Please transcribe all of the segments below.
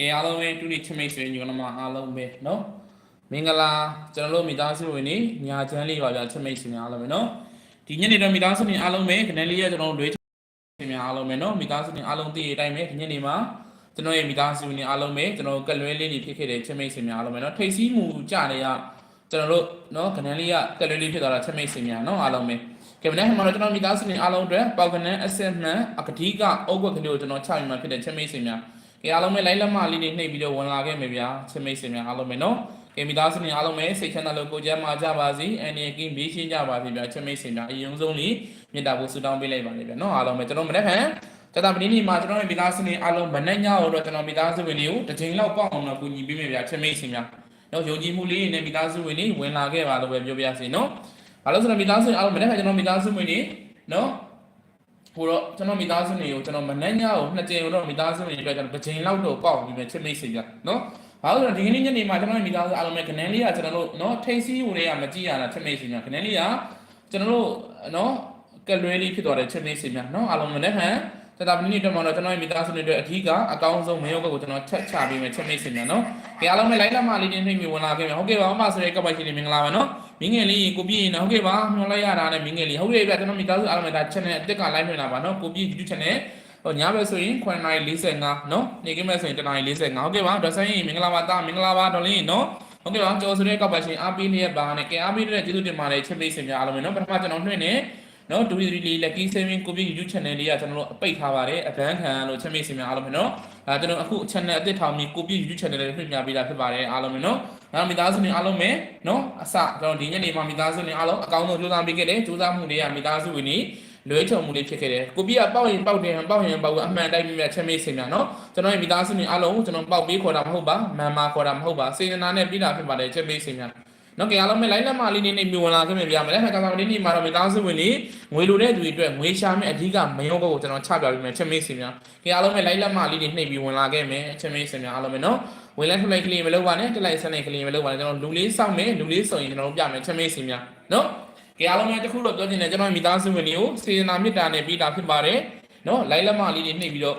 ကဲအားလုံးပဲတူတိချမိတ်ဆွေညီမအားလုံးပဲเนาะမင်္ဂလာကျွန်တော်တို့မိသားစုဝင်နေညာချမ်းလေးပါဗျာချမိတ်ဆွေများအားလုံးပဲเนาะဒီညနေတော့မိသားစုဝင်အားလုံးပဲခဏလေးရကျွန်တော်တို့လွေးဆွေများအားလုံးပဲเนาะမိသားစုဝင်အားလုံးသိရတိုင်းပဲဒီညနေမှာကျွန်တော်ရဲ့မိသားစုဝင်အားလုံးပဲကျွန်တော်ကလွဲလေးနေဖြစ်ခဲ့တဲ့ချမိတ်ဆွေများအားလုံးပဲเนาะထိတ်စီးမှုကြနေရကျွန်တော်တို့เนาะခဏလေးရကလွဲလေးဖြစ်သွားတာချမိတ်ဆွေများเนาะအားလုံးပဲကဲမနေ့ကမှတော့ကျွန်တော်မိသားစုဝင်အားလုံးအတွက်ပေါကနန်အဆက်မှန်အကတိကအုတ်ကွက်ကလေးကိုကျွန်တော်ချယူမှဖြစ်တဲ့ချမိတ်ဆွေများ ကဲအားလုံးပဲလိုက်လက်မလေးတွေနှိပ်ပြီးတော့ဝင်လာခဲ့မယ်ဗျာချစ်မိတ်ဆွေများအားလုံးပဲနော်ကဲမိသားစုတွေအားလုံးပဲစိတ်ချမ်းသာလို့ကိုယ်ကျန်းမာကြပါစေအန်ဒီကင်းဘေးရှင်းကြပါစေဗျာချစ်မိတ်ဆွေများအရင်ဆုံးလေးမေတ္တာပို့ဆုတောင်းပေးလိုက်ပါလေဗျာနော်အားလုံးပဲကျွန်တော်မနေ့ကတတပတိနေ့မှာကျွန်တော်ရဲ့မိသားစုတွေအားလုံးမနေ့ညတော့ကျွန်တော်မိသားစုဝင်တွေကိုတစ်ချိန်လောက်ပေါ့အောင်တော့ကူညီပေးမယ်ဗျာချစ်မိတ်ဆွေများနော်ယုံကြည်မှုလေးနဲ့မိသားစုဝင်တွေဝင်လာခဲ့ပါလို့ပဲပြောပြရစီနော်ဘာလို့ဆိုတော့မိသားစုအားလုံးမနေ့ကကျွန်တော်မိသားစုဝင်တွေနော် ဟိုတော့ကျွန်တော်မိသားစုတွေကိုကျွန်တော်မနှက်ညကိုနှစ်ကြိမ်တော့မိသားစုတွေအတွက်ကျွန်တော်တစ်ကြိမ်လောက်တော့ပေါက်ပြီးပဲချစ်မိတ်ဆွေကြနော်။ဘာလို့လဲဒီကနေ့ညနေမှာကျွန်တော်မိသားစုအားလုံးပဲခနန်းလေးကကျွန်တော်တို့နော်ထိတ်စီးဝင်တွေကမကြည့်ရတာချစ်မိတ်ဆွေများခနန်းလေးကကျွန်တော်တို့နော်ကလွဲလေးဖြစ်သွားတဲ့ချစ်မိတ်ဆွေများနော်အားလုံးမနေ့ကတတာပနိတော့မှတော့ကျွန်တော်မိသားစုတွေအတွက်အထီးကအကောင်းဆုံးမရောက်ကိုကျွန်တော်ချက်ချပေးမယ်ချစ်မိတ်ဆွေများနော်။ဒီအားလုံးပဲလိုက်လက်မလေးတင်းနှိမ့်ပြီးဝင်လာခဲ့မယ်ဟုတ်ကဲ့ပါအမဆိုရဲကပ်ပိုက်ရှင်လေးမင်္ဂလာပါနော်။ မင်းငယ်လေးကိုပြည့်ရင်ဟုတ်ကဲ့ပါမျှော်လိုက်ရတာနဲ့မင်းငယ်လေးဟုတ်ကဲ့ပြကျွန်တော်မိသားစုအားလုံးပဲဒါ channel အစ်စ်က live ဝင်လာပါနော်ကိုပြည့် YouTube channel ဟိုညဘက်ဆိုရင်9:45နော်နေ့ကင်းမဲ့ဆိုရင်10:45ဟုတ်ကဲ့ပါဒေါ်ဆိုင်မင်္ဂလာပါတာမင်္ဂလာပါဒေါ်လေးနော်ဟုတ်ကဲ့ပါကျော်ဆိုတဲ့ကောက်ပါရှင်အားပေးလျက်ပါနဲ့ကဲအားပေးတဲ့ကျေးဇူးတင်ပါတယ်ချစ်မိတ်ဆွေများအားလုံးပဲနော်ပထမကျွန်တော်နှွင့်နေ နော်ဒူရီလီလက်ကြီးဆေးမင်းကိုပြည့် YouTube channel လေးကကျွန်တော်တို့အပိတ်ထားပါတယ်အဘန်းခံလို့ချစ်မိတ်ဆွေများအားလုံးပဲနော်အဲကျွန်တော်အခု channel အသစ်ထောင်ပြီးကိုပြည့် YouTube channel လေးဖွင့်ပြပေးတာဖြစ်ပါတယ်အားလုံးပဲနော်နောက်မိသားစုတွေအားလုံးပဲနော်အစကျွန်တော်ဒီညနေမှာမိသားစုတွေအားလုံးအကောင်းဆုံးကြိုးစားပေးခဲ့တယ်ကြိုးစားမှုတွေကမိသားစုဝင်တွေလွဲချုံမှုတွေဖြစ်ခဲ့တယ်ကိုပြကပေါက်ရင်ပေါက်တယ်ပေါက်ရင်ပေါက်ကအမှန်တိုင်းမြတ်ချက်မေးစင်များနော်ကျွန်တော်ရဲ့မိသားစုတွေအားလုံးကျွန်တော်ပေါက်ပေးခေါ်တာမဟုတ်ပါမန်မာခေါ်တာမဟုတ်ပါစေတနာနဲ့ပြီးတာဖြစ်ပါတယ်ချက်မေးစင်များ နော်ကြအားလုံးပဲလိုင်းလက်မလေးနေနေမြဝင်လာခဲ့မြပြမယ်လက်ခါကစားမလေးနေမှာတော့မိသားစုဝင်တွေငွေလိုတဲ့သူတွေအတွက်ငွေရှာမဲ့အဓိကမယုံဘက်ကိုကျွန်တော်ချပြပေးမယ်ချက်မေးစင်များကြအားလုံးပဲလိုင်းလက်မလေးနေနှိပ်ပြီးဝင်လာခဲ့မယ်ချက်မေးစင်များအားလုံးပဲနော်ဝင်လိုက်ထွက်လိုက်ကလေးမလုပ်ပါနဲ့တက်လိုက်ဆက်လိုက်ကလေးမလုပ်ပါနဲ့ကျွန်တော်လူလေးစောင့်မယ်လူလေးစုံရင်ကျွန်တော်တို့ပြမယ်ချက်မေးစင်များနော်ကဲအားလုံးပဲတခုတော့ပြောချင်တယ်ကျွန်တော်မိသားစုဝင်တွေကိုစေတနာမေတ္တာနဲ့ပြီးတာဖြစ်ပါတယ်နော်လိုက်လက်မလေးတွေနှိပ်ပြီးတော့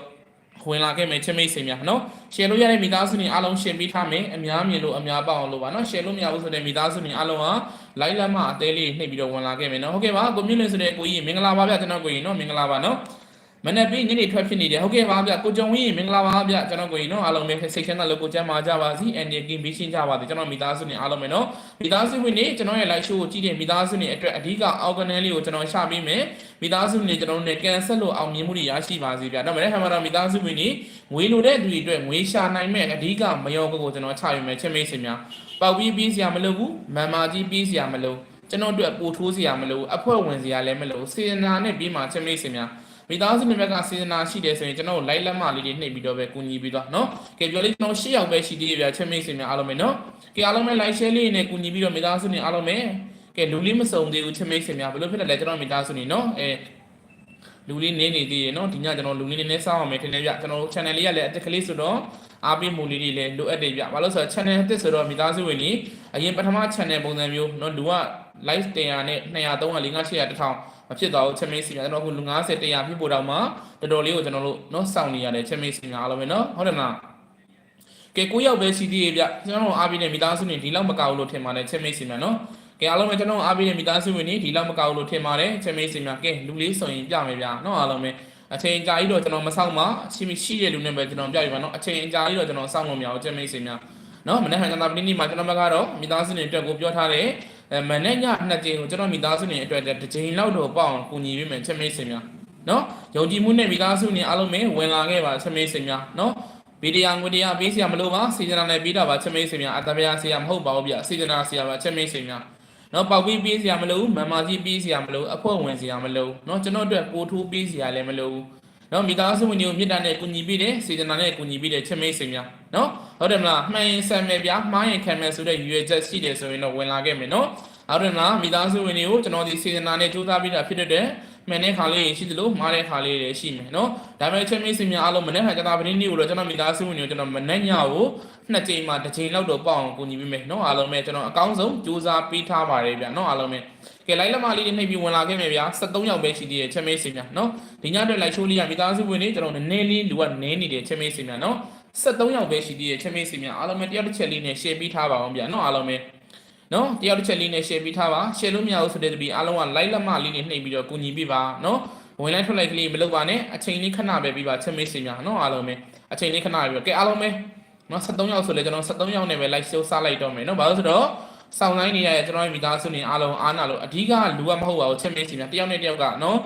ဝင်လာခဲ့မယ်ချစ်မိတ်ဆွေများနော်ရှယ်လို့ရတဲ့မိသားစုတွေအားလုံးရှင်းပေးထားမယ်အများမြင်လို့အများပေါအောင်လို့ပါနော်ရှယ်လို့မရဘူးဆိုတဲ့မိသားစုတွေအားလုံးဟာလိုက်လက်မအသေးလေးနှိပ်ပြီးတော့ဝင်လာခဲ့မယ်နော်ဟုတ်ကဲ့ပါကိုမြင့်လွင်ဆိုတဲ့ကိုကြီးမင်္ဂလာပါဗျကျွန်တော်ကိုကြီးနော်မင်္ဂလာပါနော် မနေ့ပြီးညနေထွက်ဖြစ်နေတယ်ဟုတ်ကဲ့ပါဗျကိုကြုံဝင်းမင်္ဂလာပါဗျကျွန်တော်ကိုကြီးနော်အားလုံးပဲစိတ်ချမ်းသာလို့ကိုကျမ်းမာကြပါစီအန်ဒီကင်းပြီးရှင်းကြပါစေကျွန်တော်မိသားစုတွေအားလုံးပဲနော်မိသားစုဝင်တွေကျွန်တော်ရဲ့ live show ကိုကြည့်တဲ့မိသားစုတွေအတွက်အဓိက organel လေးကိုကျွန်တော်ရှာပေးမယ်မိသားစုတွေကျွန်တော်တို့နဲ့ကန်ဆက်လို့အောင်မြင်မှုတွေရရှိပါစေဗျာဒါမှလည်းဟမ်မာတော့မိသားစုဝင်တွေငွေလိုတဲ့သူတွေအတွက်ငွေရှာနိုင်မဲ့အဓိကမယောကိုကိုကျွန်တော်ချပေးမယ်ချက်မိတ်ဆွေများပေါက်ပြီးပြီးစရာမလိုဘူးမန်မာကြီးပြီးစရာမလိုကျွန်တော်တို့ပို့ထိုးစရာမလိုအဖွဲ့ဝင်စရာလည်းမလိုစေနာနဲ့ပြီးမှချက်မိတ်ဆွေများ မိသားစုတွေကစေတနာရှိတယ်ဆိုရင်ကျွန်တော်တို့လိုက်လက်မလေးတွေနှိပ်ပြီးတော့ပဲကူညီပြီးသွားနော်ကဲပြောလေးကျွန်တော်၈ယောက်ပဲရှိသေးရဗျာချက်မိတ်ဆွေများအားလုံးပဲနော်ကဲအားလုံးပဲ like share လေးနဲ့ကူညီပြီးတော့မိသားစုတွေအားလုံးပဲကဲလူလေးမစုံသေးဘူးချက်မိတ်ဆွေများဘယ်လိုဖြစ်လဲကျွန်တော်မိသားစုတွေနော်အဲလူလေးနေနေသေးရေနော်ဒီညကျွန်တော်လူလေးနေနေစောင်းအောင်မယ်ထင်တယ်ဗျကျွန်တော် channel လေးကလည်းအသက်ကလေးဆိုတော့အားပေးမှုလေးတွေလည်းလိုအပ်တယ်ဗျဘာလို့ဆိုတော့ channel အသက်ဆိုတော့မိသားစုဝင်ကြီးအရင်ပထမ channel ပုံစံမျိုးနော်လူက live 100နဲ့200 300 400 500 1000 မဖြစ်သွားဘူးချက်မေးစီများကျွန်တော်အခုလူ90 100ဖြစ်ပေါ်တော့မှတော်တော်လေးကိုကျွန်တော်တို့နော်စောင့်နေရတယ်ချက်မေးစီများအားလုံးပဲနော်ဟုတ်တယ်မလားကဲကိုရောက်ပဲရှိသေးရဲ့ဗျကျွန်တော်တို့အားပြနေမိသားစုနေဒီလောက်မကောက်လို့ထင်ပါတယ်ချက်မေးစီများနော်ကဲအားလုံးပဲကျွန်တော်အားပေးတဲ့မိသားစုဝင်တွေဒီလောက်မကောက်လို့ထင်ပါတယ်ချက်မေးစီများကဲလူလေးဆိုရင်ပြမယ်ဗျာနော်အားလုံးပဲအချိန်ကြာကြီးတော့ကျွန်တော်မဆောင်ပါရှိမရှိတဲ့လူနဲ့ပဲကျွန်တော်ပြပြပါနော်အချိန်ကြာကြီးတော့ကျွန်တော်စောင့်လို့မရဘူးချက်မေးစီများနော်မနေ့ကကျွန်တော်ပြင်းနေမှာကျွန်တော်ဘက်ကတော့မိသားစုတွေအတွက်ကိုပြောထားတဲ့ အဲမနေ့ညနှစ်ကြိမ်ကိုကျွန်တော်မိသားစုတွေအတွက်တစ်ကြိမ်လောက်တော့ပေါ့အောင်ကူညီပေးမယ်ချက်မိတ်ဆွေများနော်ယုံကြည်မှုနဲ့မိသားစုတွေအားလုံးပဲဝင်လာခဲ့ပါချက်မိတ်ဆွေများနော်ဗီဒီယိုငွေတရားပေးစရာမလိုပါစီဇနာနဲ့ပြီးတာပါချက်မိတ်ဆွေများအတပြားဆရာမဟုတ်ပါဘူးဗျစီဇနာဆရာပါချက်မိတ်ဆွေများနော်ပေါက်ပြီးပေးစရာမလိုဘူးမမကြီးပေးစရာမလိုအဖွဲ့ဝင်စရာမလိုနော်ကျွန်တော်အတွက်ပို့ထိုးပေးစရာလည်းမလိုဘူး နော်မိသားစုဝင်တွေကိုမြစ်တာနဲ့ကူညီပေးတယ်စေတနာနဲ့ကူညီပေးတယ်ချက်မိတ်ဆွေများနော်ဟုတ်တယ်မလားမှန်ရင်ဆံမယ်ဗျာမှားရင်ခံမယ်ဆိုတဲ့ရွေချက်ရှိတယ်ဆိုရင်တော့ဝင်လာခဲ့မယ်နော်ဟုတ်တယ်မလားမိသားစုဝင်တွေကိုကျွန်တော်ဒီစေတနာနဲ့ကြိုးစားပေးတာဖြစ်တဲ့မှန်တဲ့ခါလေးရှိသလိုမှားတဲ့ခါလေးတွေရှိမယ်နော်ဒါပေမဲ့ချက်မိတ်ဆွေများအားလုံးမနေ့ကကြတာပင်းနေ့ကိုတော့ကျွန်တော်မိသားစုဝင်တွေကိုကျွန်တော်မနေ့ညကိုနှစ်ကြိမ်မှတစ်ကြိမ်လောက်တော့ပေါ့အောင်ကူညီပေးမယ်နော်အားလုံးပဲကျွန်တော်အကောင်းဆုံးကြိုးစားပေးထားပါတယ်ဗျာနော်အားလုံးပဲ ကဲလိုက်လက်မလေးတွေနှိပ်ပြီးဝင်လာခဲ့မယ်ဗျာ73ယောက်ပဲရှိသေးတယ်ချက်မိတ်ဆွေများနော်ဒီညအတွက်လိုက်ရှိုးလေးရမိသားစုဝင်တွေကျွန်တော်နည်းနည်းလေးလူကနည်းနေတယ်ချက်မိတ်ဆွေများနော်73ယောက်ပဲရှိသေးတယ်ချက်မိတ်ဆွေများအားလုံးပဲတယောက်တစ်ချက်လေးနဲ့ share ပေးထားပါအောင်ဗျာနော်အားလုံးပဲနော်တယောက်တစ်ချက်လေးနဲ့ share ပေးထားပါ share လို့မရဘူးဆိုတဲ့တပီအားလုံးက like လက်မလေးနဲ့နှိပ်ပြီးတော့ကူညီပေးပါနော်ဝင်လိုက်ထွက်လိုက်ကလေးမလုပ်ပါနဲ့အချိန်လေးခဏပဲပြီးပါချက်မိတ်ဆွေများနော်အားလုံးပဲအချိန်လေးခဏပဲပြီးတော့ကဲအားလုံးပဲနော်73ယောက်ဆိုလဲကျွန်တော်73ယောက်နဲ့ပဲ like show စားလိုက်တော့မယ်နော်ဘာလို့ဆိုတော့ စောင်းတိုင်းနေရတဲ့ကျွန်တော်ရဲ့မိသားစုနေအားလုံးအားနာလို့အဓိကလူကမဟုတ်ပါဘူးချက်မိတ်ဆွေများတယောက်နဲ့တယောက်ကနော်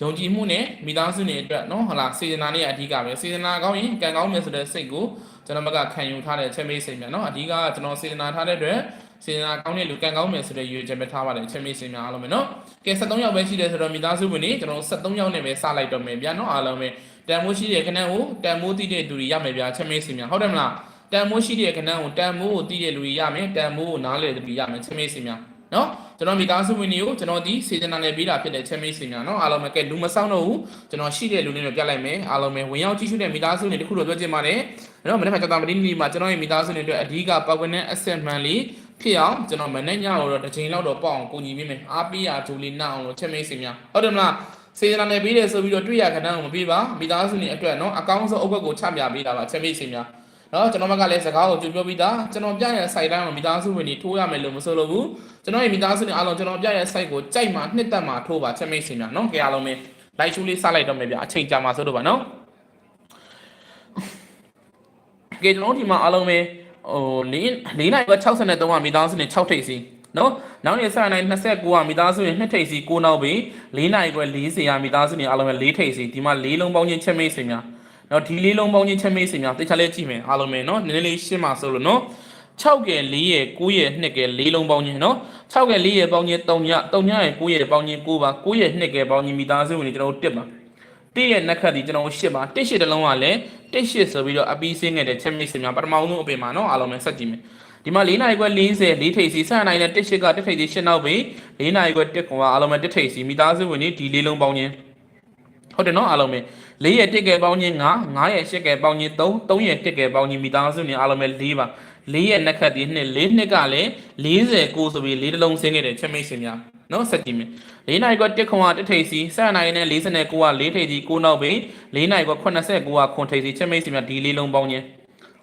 ယုံကြည်မှုနဲ့မိသားစုနေအတွက်နော်ဟုတ်လားစေတနာနဲ့အဓိကပဲစေတနာကောင်းရင်ကံကောင်းမယ်ဆိုတဲ့စိတ်ကိုကျွန်တော်ဘက်ကခံယူထားတဲ့ချက်မိတ်ဆွေများနော်အဓိကကျွန်တော်စေတနာထားတဲ့အတွက်စေတနာကောင်းတဲ့လူကံကောင်းမယ်ဆိုတဲ့ရွေးချက်ပဲထားပါတယ်ချက်မိတ်ဆွေများအားလုံးပဲနော်ကဲ73ယောက်ပဲရှိတယ်ဆိုတော့မိသားစုဝင်နေကျွန်တော်73ယောက်နဲ့ပဲစလိုက်တော့မယ်ဗျာနော်အားလုံးပဲတန်မိုးရှိတဲ့ခဏကိုတန်မိုးတိတဲ့သူတွေရမယ်ဗျာချက်မိတ်ဆွေများဟုတ်တယ်မလား တန်မိုးရှိတဲ့ခဏကိုတန်မိုးကိုတိတဲ့လူတွေရမယ်တန်မိုးကိုနားလေသူတွေရမယ်ချက်မိတ်ဆွေများနော်ကျွန်တော်မိသားစုဝင်တွေကိုကျွန်တော်ဒီစေတနာနဲ့ပေးတာဖြစ်တဲ့ချက်မိတ်ဆွေများနော်အားလုံးပဲကဲလူမဆောင်တော့ဘူးကျွန်တော်ရှိတဲ့လူတွေနဲ့ပြလိုက်မယ်အားလုံးပဲဝင်ရောက်ကြည့်ရှုတဲ့မိသားစုတွေတခုတော့ပြောချင်ပါတယ်နော်မနေ့ကကျွန်တော်မင်းနီမှာကျွန်တော်ရဲ့မိသားစုတွေအတွက်အဓိကပတ်ဝန်းနဲ့အဆက်မှန်လေးဖြစ်အောင်ကျွန်တော်မနေ့ညတော့တစ်ချိန်လောက်တော့ပေါ့အောင်ကိုညီပေးမယ်အားပေးရဂျူလီနာအောင်လို့ချက်မိတ်ဆွေများဟုတ်တယ်မလားစေတနာနဲ့ပေးတယ်ဆိုပြီးတော့တွေ့ရခဏကိုမပေးပါမိသားစုတွေအတွက်နော်အကောင်းဆုံးအုပ်ဘက်ကိုချပြပေးတာပါချက်မိတ်ဆွေများ နော်ကျွန်တော်ဘက်ကလည်းစကားကိုကြိုပြောပြီးသားကျွန်တော်ပြရတဲ့ site တိုင်းမှာမိသားစုဝင်တွေထိုးရမယ်လို့မဆိုလို့ဘူးကျွန်တော်ရဲ့မိသားစုတွေအားလုံးကျွန်တော်ပြရတဲ့ site ကိုကြိုက်မှနှစ်သက်မှထိုးပါချက်မိတ်ဆွေများနော်ကြရအောင်မယ်လိုက်ချူလေးစလိုက်တော့မယ်ဗျအချိန်ကြာမှဆိုတော့ပါနော်ကဲကျွန်တော်ဒီမှာအားလုံးပဲဟို၄၄နိုင်က63ကမိသားစုနဲ့6ထိပ်စီနော်နောက်နေ့ဆက်နိုင်29ကမိသားစုနဲ့2ထိပ်စီ9နောက်ပြီ၄နိုင်က40ကမိသားစုနဲ့အားလုံးပဲ4ထိပ်စီဒီမှာ၄လုံးပေါင်းချင်းချက်မိတ်ဆွေများ နော်ဒီလေးလုံးပေါင်းချင်းချက်မိတ်ဆွေများတိတ်ချလေးကြည့်မယ်အားလုံးပဲနော်နည်းနည်းလေးရှင်းပါဆိုလို့နော်6ကဲ4ရဲ့9ရဲ့2ကဲ4လုံးပေါင်းချင်းနော်6ကဲ4ရဲ့ပေါင်းချင်း3ည3ညရဲ့9ရဲ့ပေါင်းချင်း9ပါ9ရဲ့2ကဲပေါင်းချင်းမိသားစုဝင်ကျွန်တော်တို့တက်ပါတစ်ရဲ့နှက်ခတ်ဒီကျွန်တော်ရှစ်ပါတစ်ရှစ်တလုံးကလည်းတစ်ရှစ်ဆိုပြီးတော့အပီးစင်းနေတဲ့ချက်မိတ်ဆွေများပထမဆုံးအပင်မှာနော်အားလုံးပဲဆက်ကြည့်မယ်ဒီမှာ၄နိုင်ခွဲ40၄ထိပ်စီဆက်နိုင်တဲ့တစ်ရှစ်ကတစ်ထိပ်စီရှင်းနောက်ပြီ၄နိုင်ခွဲတစ်ကွာအားလုံးပဲတစ်ထိပ်စီမိသားစုဝင်ဒီဒီလေးလုံးပေါင်းချင်း ဟုတ်တယ်နော်အားလုံးပဲ၄ရဲ့တစ်ကဲပေါင်းချင်း9 9ရဲ့8ကဲပေါင်းချင်း3 3ရဲ့တစ်ကဲပေါင်းချင်းမိသားစုဝင်အားလုံးပဲ၄ပါ၄ရဲ့နှက်ခတ်ဒီနှစ်၄နှစ်ကလည်း49ဆိုပြီး၄တလုံးဆင်းခဲ့တယ်ချက်မိတ်ဆွေများနော်ဆက်ကြည့်မယ်၄နိုင်ကတစ်ခွန်ကတစ်ထိပ်စီဆက်နိုင်နဲ့49က၄ထိပ်စီ9နောက်ပြီ၄နိုင်က89ကခွန်ထိပ်စီချက်မိတ်ဆွေများဒီလေးလုံးပေါင်းချင်း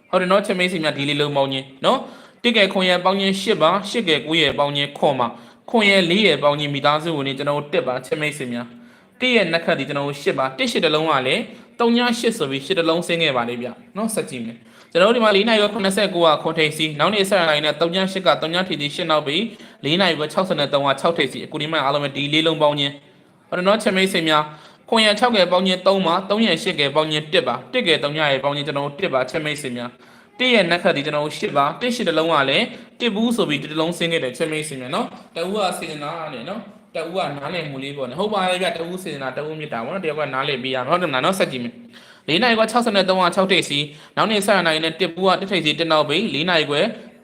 ဟုတ်တယ်နော်ချက်မိတ်ဆွေများဒီလေးလုံးပေါင်းချင်းနော်တစ်ကဲခွန်ရဲ့ပေါင်းချင်း၈ပါ၈ကဲ9ရဲ့ပေါင်းချင်းခွန်ပါခွန်ရဲ့၄ရဲ့ပေါင်းချင်းမိသားစုဝင်နေကျွန်တော်တက်ပါချက်မိတ်ဆွေများ တစ်ရဲ့နှက်ခတ်ဒီကျွန်တော်၈ပါတစ်၈တလုံးကလည်း3ည8ဆိုပြီး8တလုံးဆင်းခဲ့ပါလေဗျနော်ဆက်ကြည့်မယ်ကျွန်တော်တို့ဒီမှာ၄နိုင်ရော89ကခွန်ထိပ်စီနောက်နေ့ဆက်နိုင်တဲ့3ည8က3ညထိပ်စီ8နောက်ပြီး၄နိုင်ရော63က6ထိပ်စီအခုဒီမှာအားလုံးပဲဒီလေးလုံးပေါင်းချင်းဟုတ်တယ်နော်ချက်မိတ်ဆွေများခွန်ရ6ကဲပေါင်းချင်း3ပါ3ရ8ကဲပေါင်းချင်း1ပါ1ကဲ3ညရဲ့ပေါင်းချင်းကျွန်တော်တို့1ပါချက်မိတ်ဆွေများ1ရဲ့နက်ခတ်ဒီကျွန်တော်တို့8ပါ1 8တလုံးကလည်း1ဘူးဆိုပြီး1တလုံးဆင်းခဲ့တယ်ချက်မိတ်ဆွေများနော်တအူးကစေနာနဲ့နော် တအူးကနားလည်မှုလေးပေါ့နော်ဟုတ်ပါရဲ့ဗျတအူးစေနာတအူးမြစ်တာပေါ့နော်တယောက်ကနားလည်ပေးရမှာဟုတ်တယ်မလားနော်ဆက်ကြည့်မယ်၄နိုင်က63က6ထိပ်စီနောက်နေ့ဆက်နိုင်နဲ့တစ်ပူကတစ်ထိပ်စီတစ်နောက်ပြီ၄နိုင်က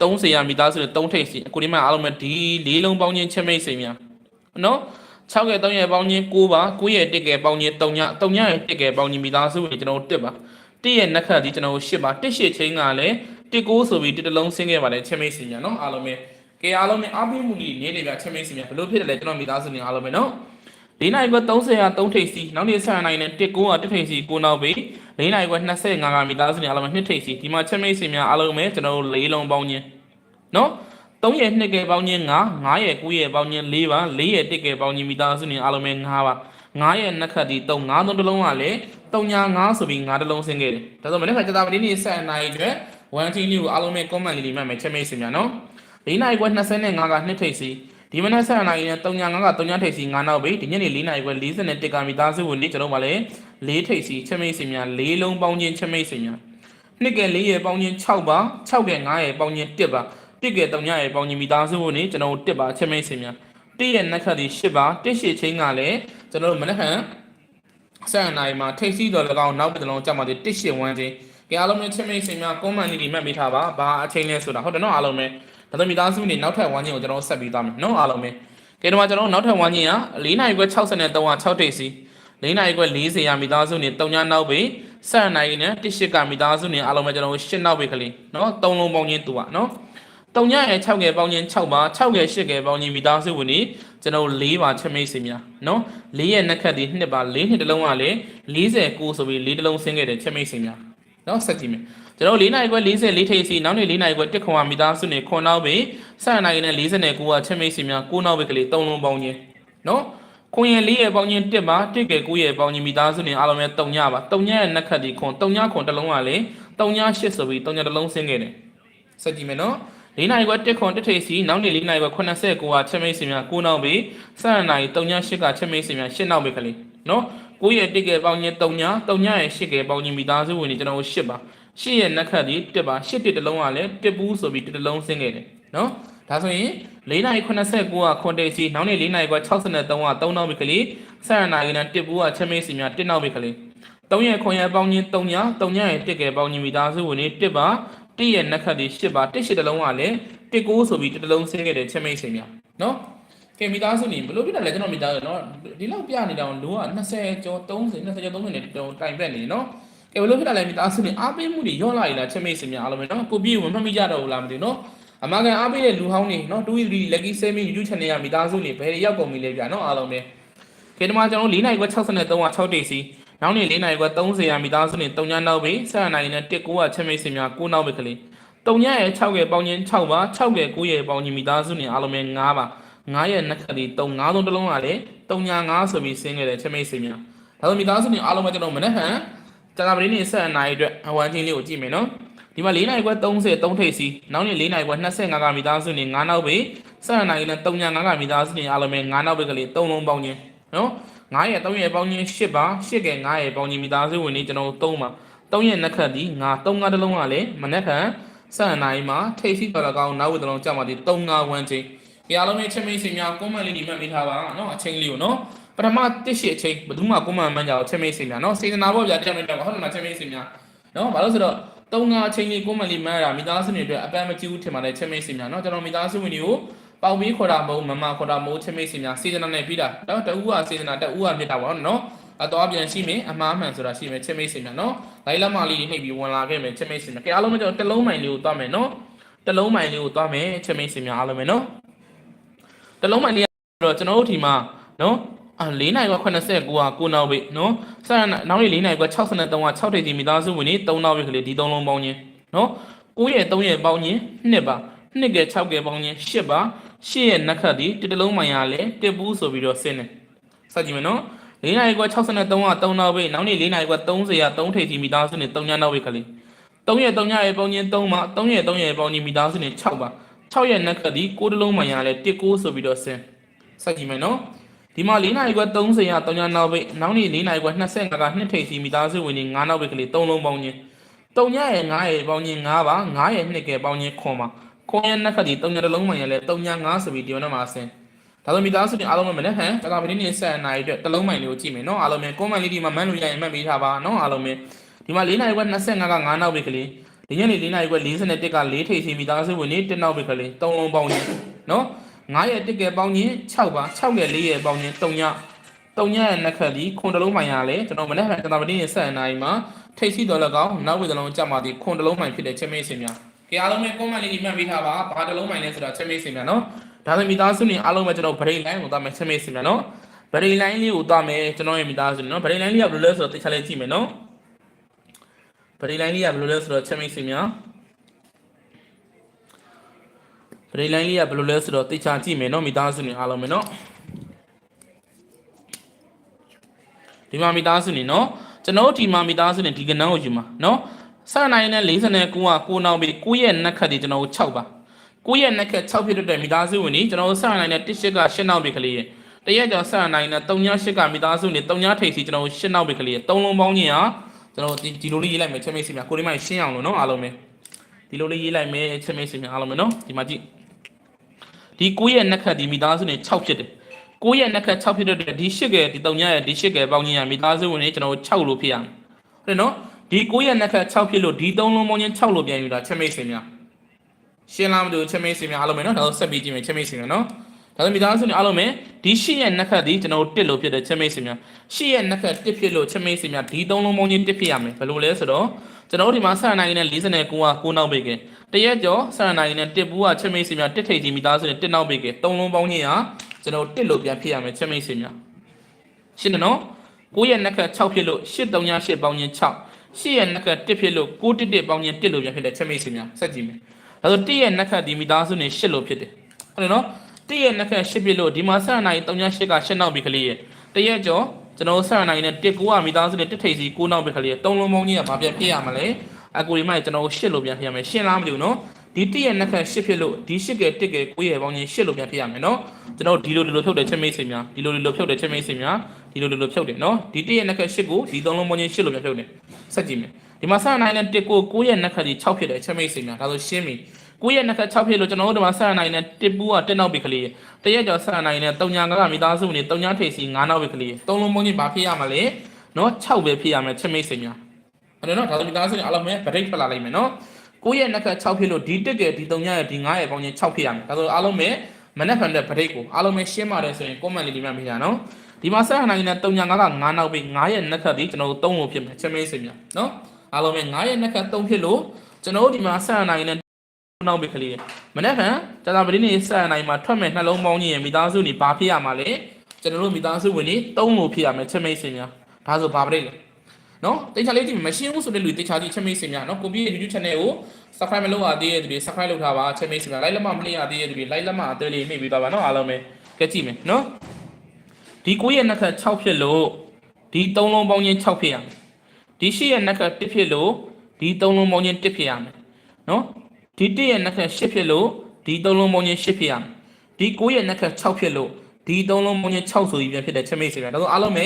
30ရမိသားစုနဲ့3ထိပ်စီအခုဒီမှာအားလုံးပဲဒီ၄လုံးပေါင်းချင်းချက်မိတ်စိမ်များနော်6ကဲ3ရဲ့ပေါင်းချင်း9ပါ9ရဲ့1ကဲပေါင်းချင်း3ည3ညရဲ့1ကဲပေါင်းချင်းမိသားစုတွေကျွန်တော်တို့1ပါ1ရဲ့နှက်ခတ်ဒီကျွန်တော်တို့8ပါ1 8ချင်းကလည်း1 9ဆိုပြီး1တလုံးဆင်းခဲ့ပါတယ်ချက်မိတ်စိမ်များနော်အားလုံးပဲ ကဲအားလုံးပဲအားပေးမှုတွေနေနေပြချက်မိတ်စိမ်များဘလို့ဖြစ်တယ်လဲကျွန်တော်မိသားစုတွေအားလုံးပဲနော်၄နိုင်က30ရာ3ထိပ်စီနောက်နေ့ဆက်နိုင်နဲ့1 9က1ထိပ်စီ9နောက်ပြီ၄နိုင်က25ကမိသားစုတွေအားလုံးပဲ2ထိပ်စီဒီမှာချက်မိတ်စီများအားလုံးပဲကျွန်တော်တို့၄လုံးပေါင်းချင်းနော်3ရဲ့2ကဲပေါင်းချင်း9 9ရဲ့9ရဲ့ပေါင်းချင်း4ပါ4ရဲ့1ကဲပေါင်းချင်းမိသားစုတွေအားလုံးပဲ9ပါ9ရဲ့နှစ်ခတ်ဒီ3 9သုံးတစ်လုံးကလည်း3ညာ9ဆိုပြီး9တစ်လုံးဆင်းခဲ့တယ်ဒါဆိုမနေ့ကကြာတာပတိနေ့ဆက်အနိုင်အတွက်1 team လေးကိုအားလုံးပဲ comment လေးလေးမှတ်မယ်ချက်မိတ်စီများနော် ၄နိုင်က25က2ထိပ်စီဒီမနက်ဆက်နိုင်ရင်3ညာ9က3ညာထိပ်စီ9နောက်ပြီဒီညနေ4နိုင်ခွဲ41ကမိသားစုဝင်ဒီကျွန်တော်မှလည်း4ထိပ်စီချက်မိတ်စီများ4လုံးပေါင်းချင်းချက်မိတ်စီများနှစ်ကဲ4ရဲ့ပေါင်းချင်း6ပါ6ကဲ9ရဲ့ပေါင်းချင်း1ပါ1ကဲ3ညာရဲ့ပေါင်းချင်းမိသားစုဝင်ဒီကျွန်တော်1ပါချက်မိတ်စီများ1ရဲ့နှက်ခတ်ဒီ10ပါ1ရှည်ချင်းကလည်းကျွန်တော်တို့မနက်ဖြန်ဆက်နိုင်မှာထိပ်စီတော်၎င်းနောက်တစ်လုံးကြမှာဒီ1ရှည်ဝန်းချင်းကဲအားလုံးနဲ့ချက်မိတ်စီများ comment လေးဒီမှတ်ပေးထားပါဘာအချိန်လဲဆိုတာဟုတ်တယ်နော်အားလုံးပဲ ဒါဆိုမိသားစုနေနောက်ထပ်ဝမ်းချင်းကိုကျွန်တော်ဆက်ပြီးသွားမယ်နော်အားလုံးပဲကဲဒီမှာကျွန်တော်နောက်ထပ်ဝမ်းချင်းက4နိုင်ခွဲ63က6တိတ်စီ4နိုင်ခွဲ40ရမိသားစုနေ3ညနောက်ပြီဆက်နိုင်နဲ့1 8ကမိသားစုနေအားလုံးပဲကျွန်တော်8နောက်ပြီခလေးနော်3လုံးပေါင်းချင်းတူပါနော်3ညရဲ့6ကဲပေါင်းချင်း6ပါ6ကဲ8ကဲပေါင်းချင်းမိသားစုဝင်နေကျွန်တော်4ပါချက်မိတ်စီများနော်4ရဲ့နှက်ခတ်ဒီ2ပါ4နှစ်တလုံးကလေ49ဆိုပြီး4တလုံးဆင်းခဲ့တဲ့ချက်မိတ်စီများ နော်ဆက်ကြည့်မယ်ကျွန်တော်၄နိုင်ခွဲ44ထိပ်စီနောက်နေ့၄နိုင်ခွဲတက်ခွန်ဝမိသားစုနေခွန်နောက်ပြီဆက်နိုင်နဲ့49ကချက်မိတ်စီများ9နောက်ပြီကလေး3လုံးပေါင်းခြင်းနော်ခွန်ရ၄ရဲ့ပေါင်းခြင်း1ပါ1ကဲ9ရဲ့ပေါင်းခြင်းမိသားစုနေအားလုံးပဲ3ညပါ3ညရဲ့နက်ခတ်ဒီခွန်3ညခွန်တစ်လုံးကလေ3ည8ဆိုပြီး3ညတစ်လုံးဆင်းခဲ့တယ်စက်ကြည့်မယ်နော်၄နိုင်ခွဲတက်ခွန်တက်ထိပ်စီနောက်နေ့၄နိုင်ခွဲ89ကချက်မိတ်စီများ9နောက်ပြီဆက်နိုင်3ည8ကချက်မိတ်စီများ8နောက်ပြီကလေးနော် 9ရဲ့1ကဲပေါင်းခြင်း3ည3ညရဲ့8ကဲပေါင်းခြင်းမိသားစုဝင်နေကျွန်တော်တို့8ပါရှစ်ရဲ့နက်ခတ်ဒီတက်ပါရှစ်တက်တစ်လုံးကလည်းတက်ဘူးဆိုပြီးတက်တစ်လုံးဆင်းခဲ့တယ်နော်ဒါဆိုရင်၄နိုင်89ကခွန်တေစီနောက်နေ့၄နိုင်က63က3နောက်ပြီကလေးဆက်ရနိုင်ကတက်ဘူးကချက်မေးစီများတက်နောက်ပြီကလေး3ရဲ့ခွန်ရဲ့ပေါင်းချင်း3ည3ညရဲ့တက်ကဲပေါင်းချင်းမိသားစုဝင်နေတက်ပါ1ရဲ့နက်ခတ်ဒီ8ပါ1 8တစ်လုံးကလည်းတက်9ဆိုပြီးတက်တစ်လုံးဆင်းခဲ့တယ်ချက်မေးစီများနော် ကဲမိသားစုနေဘလို့ပြတယ်လဲကျွန်တော်မိသားစုနော်ဒီလောက်ပြနေတော့လူက20ကျော်30 20ကျော်30နဲ့တိုင်ပက်နေနော်ကဲဘလို့ဖြစ်တာလဲမိသားစုနေအားပေးမှုတွေရော့လာရလားချက်မိတ်စင်များအားလုံးပဲနော်ကိုပြည့်ဝင်မှတ်မိကြတော့ဘူးလားမသိဘူးနော်အမကန်အားပေးတဲ့လူဟောင်းနေနော်2 3 lucky saving YouTube channel ကမိသားစုနေဘယ်တွေရောက်ကုန်ပြီလဲဗျာနော်အားလုံးပဲကဲဒီမှာကျွန်တော်4နိုင်ခွဲ63က6တိတ်စီနောက်နေ့4နိုင်ခွဲ30ရမိသားစုနေ3ညနောက်ပြီ7နိုင်နဲ့1 9ကချက်မိတ်စင်များ9နောက်ပြီကလေး3ညရဲ့6ရဲ့ပေါင်းချင်း6ပါ6ရဲ့9ရဲ့ပေါင်းချင်းမိသားစုနေအားလုံးပဲ9ပါ 9ရဲ့နက်ခတ်ဒီ3 9သုံးတစ်လုံးကလည်း3ည9ဆိုပြီးဆင်းခဲ့တယ်ချက်မိတ်စင်များဒါဆိုမိသားစုနေအားလုံးပဲကျွန်တော်မနေ့ကကျန်တာပရင်းနေဆက်အနာရီအတွက်အဝမ်းချင်းလေးကိုကြည့်မယ်နော်ဒီမှာ၄နိုင်ခွဲ30 3ထိပ်စီနောက်နေ့၄နိုင်ခွဲ25ကမိသားစုနေ9နောက်ပဲဆက်အနာရီနဲ့3ည9ကမိသားစုနေအားလုံးပဲ9နောက်ပဲကလေး3လုံးပေါင်းခြင်းနော်9ရဲ့3ရဲ့ပေါင်းခြင်း10ပါ10ကဲ9ရဲ့ပေါင်းခြင်းမိသားစုဝင်နေကျွန်တော်3ပါ3ရဲ့နှက်ခတ်ဒီ9 3 9တလုံးကလည်းမနှက်ခတ်ဆက်အနာရီမှာထိပ်စီတော်တော်ကောင်းနောက်ဝတလုံးကြာမှဒီ3 9ဝန်းချင်း ဒီအားလုံးရဲ့ချက်မိတ်စီများကွန်မန့်လေးဒီမှတ်မိထားပါနော်အချင်းလေးကိုနော်ပထမတစ်ရှိအချိန်ဘယ်သူမှကွန်မန့်မှန်းကြအောင်ချက်မိတ်စီများနော်စေတနာပေါ့ဗျာတက်မယ်တော့ဟုတ်တယ်မချက်မိတ်စီများနော်ဘာလို့ဆိုတော့တုံးငါအချိန်လေးကွန်မန့်လေးမှန်းရတာမိသားစုတွေအတွက်အပန်းမကြည့်ဘူးထင်ပါတယ်ချက်မိတ်စီများနော်ကျွန်တော်မိသားစုဝင်တွေကိုပေါက်ပြီးခေါ်တာမဟုတ်မမခေါ်တာမဟုတ်ချက်မိတ်စီများစေတနာနဲ့ပြီးတာနော်တဦးကစေတနာတဦးကမြစ်တာပေါ့နော်အတော်ပြန်ရှိမယ်အမှားမှန်ဆိုတာရှိမယ်ချက်မိတ်စီများနော်လိုက်လက်မလေးနှိပ်ပြီးဝင်လာခဲ့မယ်ချက်မိတ်စီများကဲအားလုံးမကျွန်တော်တစ်လုံးမိုင်လေးကိုသွားမယ်နော်တစ်လုံးမိုင်လေးကိုသွားမယ်ချက်မိတ်စီများအားလုံးပဲနော် တစ်လုံးမိုင်လေးကတော့ကျွန်တော်တို့ဒီမှာနော်အာ၄နိုင်က89က9နောက်ပြီနော်ဆက်နောက်နေ့၄နိုင်က63က6ထိပ်စီမိသားစုဝင်နေ3နောက်ပြီခလေးဒီ3လုံးပေါင်းခြင်းနော်9ရဲ့3ရဲ့ပေါင်းခြင်း2ပါ2က6ကပေါင်းခြင်း8ပါ8ရဲ့နက်ခတ်ဒီတစ်တလုံးမှန်ရလဲတစ်ပူးဆိုပြီးတော့ဆင်းတယ်စကြည့်မယ်နော်၄နိုင်က63က3နောက်ပြီနောက်နေ့၄နိုင်က30က3ထိပ်စီမိသားစုနေ3ညနောက်ပြီခလေး3ရဲ့3ညရဲ့ပေါင်းခြင်း3ပါ3ရဲ့3ရဲ့ပေါင်းခြင်းမိသားစုနေ6ပါ 6ရဲ့နက်ခတ်ဒီ9တလုံးမှန်ရလဲတစ်9ဆိုပြီးတော့ဆင်းစကြည့်မယ်နော်ဒီမှာ၄နိုင်ခွဲ30ရ3ညနောက်ပိတ်နောက်နေ့၄နိုင်ခွဲ25ကနှစ်ထိပ်စီမိသားစုဝင်နေ9နောက်ပိတ်ကလေး3လုံးပေါင်းခြင်း3ညရဲ့9ရဲ့ပေါင်းခြင်း9ပါ9ရဲ့2ကဲပေါင်းခြင်းခွန်ပါခွန်ရဲ့နှစ်ခတ်ဒီ3ညတစ်လုံးမှန်ရလဲ3ည9ဆိုပြီးဒီမှာမှာဆင်းဒါဆိုမိသားစုတွေအားလုံးပဲမနေ့ဟန်တကပတိနေဆက်နိုင်အတွက်တစ်လုံးမှန်လေးကိုကြည့်မယ်နော်အားလုံးပဲကွန်မန်လေးဒီမှာမန်းလို့ရရင်မှတ်ပေးထားပါနော်အားလုံးပဲဒီမှာ၄နိုင်ခွဲ25က9နောက်ပိတ်ကလေး ဒီညနေ၄နိုင်ခွဲ41က4ထိပ်စီမိသားစုဝင်နေ1နောက်ပိတ်ကလေး3လုံးပေါင်းခြင်းနော်9ရဲ့တစ်ကဲပေါင်းခြင်း6ပါ6ရဲ့4ရဲ့ပေါင်းခြင်း3ည3ညရဲ့နှစ်ခက်ဒီခွန်တလုံးမှန်ရလဲကျွန်တော်မနေ့ကကျွန်တော်ဗတင်းရဲ့ဆက်အနိုင်မှာထိတ်စီတော်၎င်းနောက်ဝေတလုံးကြမှာဒီခွန်တလုံးမှန်ဖြစ်တဲ့ချက်မေးစင်များကြအားလုံးပဲ comment လေးဒီမှတ်ပေးထားပါဘာတလုံးမှန်လဲဆိုတာချက်မေးစင်များနော်ဒါဆိုမိသားစုနေအားလုံးပဲကျွန်တော်ဗရိတ် line ကိုသွားမယ်ချက်မေးစင်များနော်ဗရိတ် line လေးကိုသွားမယ်ကျွန်တော်ရဲ့မိသားစုနော်ဗရိတ် line လေးကဘယ်လိုလဲဆိုတော့သိချလေးကြည့်မယ်နော် ဗရိတ် line လေးကဘယ်လိုလဲဆိုတော့ချက်မေးစင်များဗရိတ် line လေးကဘယ်လိုလဲဆိုတော့သိချကြည့်မယ်နော်မိသားစုနေအားလုံးပဲနော်ဒီမှာမိသားစုနေနော်ကျွန်တော်တို့ဒီမှာမိသားစုနေဒီကနန်းကိုယူမှာနော်ဆက်နိုင်နဲ့49က9နောက်ပြီး9ရဲ့နက်ခတ်ဒီကျွန်တော်တို့6ပါ9ရဲ့နက်ခတ်6ဖြစ်တဲ့မိသားစုဝင်နေကျွန်တော်တို့ဆက်နိုင်နဲ့1ရှစ်က8နောက်ပြီးကလေးရဲ့တရက်ကျော်ဆက်နိုင်နဲ့3ည8ကမိသားစုနေ3ညထိပ်စီကျွန်တော်တို့8နောက်ပြီးကလေးရဲ့3လုံးပေါင်းခြင်းဟာ ကျွန်တော်ဒီလိုလေးရေးလိုက်မယ်ချက်မိတ်ဆွေများကိုလေးမိုင်ရှင်းအောင်လို့နော်အားလုံးပဲဒီလိုလေးရေးလိုက်မယ်ချက်မိတ်ဆွေများအားလုံးပဲနော်ဒီမှာကြည့်ဒီကိုရဲ့နှက်ခတ်ဒီမိသားစုနဲ့6ဖြစ်တယ်ကိုရဲ့နှက်ခတ်6ဖြစ်တဲ့အတွက်ဒီ၈ကဲဒီတုံညရဲ့ဒီ၈ကဲပေါင်းခြင်းရမိသားစုဝင်နေကျွန်တော်6လို့ဖြစ်ရမယ်ဟုတ်တယ်နော်ဒီကိုရဲ့နှက်ခတ်6ဖြစ်လို့ဒီ3လုံးပေါင်းခြင်း6လို့ပြန်ယူတာချက်မိတ်ဆွေများရှင်းလားမသိဘူးချက်မိတ်ဆွေများအားလုံးပဲနော်ဒါတော့ဆက်ပြီးကြည့်မယ်ချက်မိတ်ဆွေများနော် ဒါဆိုမိသားစုတွေအားလုံးပဲဒီ10ရက်နှစ်ခတ်ဒီကျွန်တော်တို့1လို့ဖြစ်တဲ့ချက်မိတ်စင်များ10ရက်နှစ်ခတ်1ဖြစ်လို့ချက်မိတ်စင်များဒီ3လုံးပေါင်းချင်း1ဖြစ်ရမယ်ဘယ်လိုလဲဆိုတော့ကျွန်တော်တို့ဒီမှာဆက်နိုင်နဲ့49က9နောက်ပိတ်ကတရက်ကျော်ဆက်နိုင်နဲ့1ဘူးကချက်မိတ်စင်များ1ထိပ်ကြီးမိသားစုတွေ1နောက်ပိတ်က3လုံးပေါင်းချင်းဟာကျွန်တော်1လို့ပြန်ဖြစ်ရမယ်ချက်မိတ်စင်များရှင်းတယ်နော်9ရက်နှစ်ခတ်6ဖြစ်လို့8 3ည8ပေါင်းချင်း6ရှစ်ရဲ့နှက်ကတစ်ဖြစ်လို့6တစ်တစ်ပေါင်းရင်တစ်လို့ပြန်ဖြစ်တဲ့ချက်မိတ်ဆွေများဆက်ကြည့်မယ်ဒါဆိုတစ်ရဲ့နှက်ကဒီမိသားစုနေ8လို့ဖြစ်တယ်ဟုတ်တယ်နော် တစ်ရဲ့နှက်က8ဖြစ်လို့ဒီမှာဆက်နိုင်38က8နောက်ပြီခလေးရဲ့တရက်ကျော်ကျွန်တော်ဆက်နိုင်တဲ့တစ်9ကမိသားစုနေတစ်ထိပ်စီ9နောက်ပြီခလေးရဲ့3လုံးပေါင်းကြီးကဘာပြန်ဖြစ်ရမလဲအကူဒီမိုက်ကျွန်တော်8လို့ပြန်ဖြစ်ရမယ်ရှင်းလားမသိဘူးနော်ဒီတစ်ရဲ့နှက်က8ဖြစ်လို့ဒီ8က1က9ရဲ့ပေါင်းရင်8လို့ပြန်ဖြစ်ရမယ်နော်ကျွန်တော်ဒီလိုဒီလိုဖြုတ်တဲ့ချက်မိတ်ဆွေများဒီလိုဒီလိုဖြုတ်တဲ့ချက်မိတ်ဆွေများဒီလိုဒီလိုဖြုတ်တယ်နော်ဒီတစ်ရဲ့နှက်က8ကိုဒီ3လုံးပေါင်းရင်8လို့ပြန်ဖြုတ်တယ်ဆက်ကြည့်မယ်ဒီမှာဆက်နိုင်တဲ့တစ်ကို9ရဲ့နှက်ခတ်ကြီး6ဖြစ်တယ်ချက်မိတ်စိမ်များဒါဆိုရှင်းပြီ 9ရဲ့နှက်ခတ်6ဖြစ်လို့ကျွန်တော်တို့ဒီမှာဆက်နိုင်တဲ့တစ်ပူးကတက်နောက်ပြီကလေးတရက်ကျော်ဆက်နိုင်တဲ့တုံညာကကမိသားစုနေတုံညာထိပ်စီ9နောက်ပြီကလေးသုံးလုံးပုံကြီးဘာဖြစ်ရမလဲနော်6ပဲဖြစ်ရမယ်ချက်မိတ်စိမ်များအဲ့တော့နော်ဒါဆိုမိသားစုနေအလုံးမဲ့ဗရိတ်ဖလာလိုက်မယ်နော်9ရဲ့နှက်ခတ်6ဖြစ်လို့ဒီတစ်ကဲဒီတုံညာရဲ့ဒီ9ရဲ့ပေါင်းချင်း6ဖြစ်ရမယ်ဒါဆိုအလုံးမဲ့မနက်ဖန်တဲ့ဗရိတ်ကိုအလုံးမဲ့ရှင်းပါတယ်ဆိုရင် comment လေးဒီမှာပြရနော်ဒီမှာဆက်နိုင်တဲ့တုံညာကက9နောက်ပြီ9ရဲ့နှက်ခတ်ဒီကျွန်တော်တို့3လို့ဖြစ်မယ်ချက်မိတ်စိမ်များနော်အားလုံးပဲ9ရက်နှစ်ခတ်3ဖြစ်လို့ကျွန်တော်တို့ဒီမှာဆက်အနိုင်နဲ့ နောက်ပဲကလေးမနေ့ကတသာပတိနေဆက်အနိုင်မှာထွက်မဲ့နှလုံးပေါင်းကြီးရဲ့မိသားစုနေဘာဖြစ်ရမှာလဲကျွန်တော်တို့မိသားစုဝင်နေ3လို့ဖြစ်ရမယ်ချက်မိတ်စင်များဒါဆိုဘာပတိလဲနော်တိတ်ချလေးကြည့်မရှင်းဘူးဆိုတဲ့လူတိတ်ချကြည့်ချက်မိတ်စင်များနော်ကိုပြည့် YouTube channel ကို subscribe မလုပ်ရသေးတဲ့သူတွေ subscribe လုပ်ထားပါချက်မိတ်စင်များ like လက်မမလေးရသေးတဲ့သူတွေ like လက်မအသေးလေးမိပြီးသွားပါနော်အားလုံးပဲကြည့်ကြည့်မယ်နော်ဒီ9ရက်နှစ်ခတ်6ဖြစ်လို့ဒီ3လုံးပေါင်းချင်း6ဖြစ်ရမယ်ဒီရှိရဲ့နှက်က1ဖြစ်လို့ဒီ3လုံးပေါင်းချင်း1ဖြစ်ရမယ်နော် ဒီ1ရဲ့နှက်က8ဖြစ်လို့ဒီ3လုံးပေါင်းချင်း8ဖြစ်ရမယ်ဒီ9ရဲ့နှက်က6ဖြစ်လို့ဒီ3လုံးပေါင်းချင်း6ဆိုပြီးပြန်ဖြစ်တဲ့ချက်မိတ်စေပဲဒါဆိုအားလုံးပဲ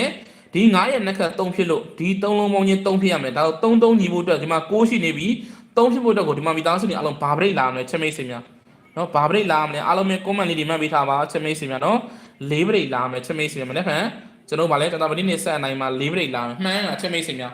ဒီ9ရဲ့နှက်က3ဖြစ်လို့ဒီ3လုံးပေါင်းချင်း3ဖြစ်ရမယ်ဒါဆို3 3ညီဖို့အတွက်ဒီမှာ6ရှိနေပြီ3ဖြစ်ဖို့အတွက်ကိုဒီမှာမိသားစုနေအားလုံးဘာပရိတ်လာမလဲချက်မိတ်စေများနော်ဘာပရိတ်လာမလဲအားလုံးပဲ comment လေးဒီမှတ်ပေးထားပါချက်မိတ်စေများနော်၄ပရိတ်လာမယ်ချက်မိတ်စေများမနေ့ကကျွန်တော်ဗာလဲတတပတိနေဆက်အနိုင်မှာ၄ပရိတ်လာမယ်မှန်းတာချက်မိတ်စေများ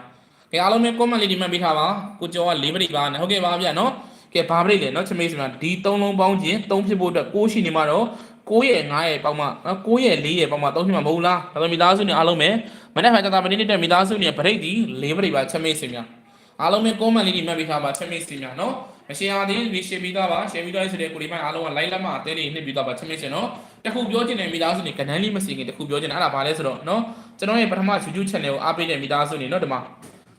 ကဲအားလုံးပဲ comment လေးဒီမှတ်ပေးထားပါကိုကျော်က၄ပရိပါနဲ့ဟုတ်ကဲ့ပါဗျာနော် ကဲဘာပရိလဲနော်ချမေးစမှာဒီ၃လုံးပေါင်းခြင်း၃ဖြစ်ဖို့အတွက်6ရှိနေမှာတော့6ရဲ့9ရဲ့ပေါင်းမှနော်6ရဲ့4ရဲ့ပေါင်းမှ3ဖြစ်မှာမဟုတ်လားဒါဆိုမိသားစုနေအားလုံးပဲမနေ့ကကြာတာပတိနေတဲ့မိသားစုနေပရိတ်ဒီ၄ပရိပါချမေးစင်များအားလုံးပဲ comment လေးဒီမှတ်ပေးထားပါချမေးစင်များနော်မရှင်းရသေးဘူးရှင်းပြီးသားပါရှင်းပြီးသားဆိုတဲ့ကိုဒီမိုင်းအားလုံးက live လက်မအသေးလေးနှိပ်ပြီးသားပါချမေးစင်နော်တခုပြောချင်တဲ့မိသားစုနေကဏ္ဍလေးမစင်ခင်တခုပြောချင်တာအဲ့ဒါဘာလဲဆိုတော့နော်ကျွန်တော်ရဲ့ပထမ YouTube channel ကိုအားပေးတဲ့မိသားစုနေနော်ဒီမှာ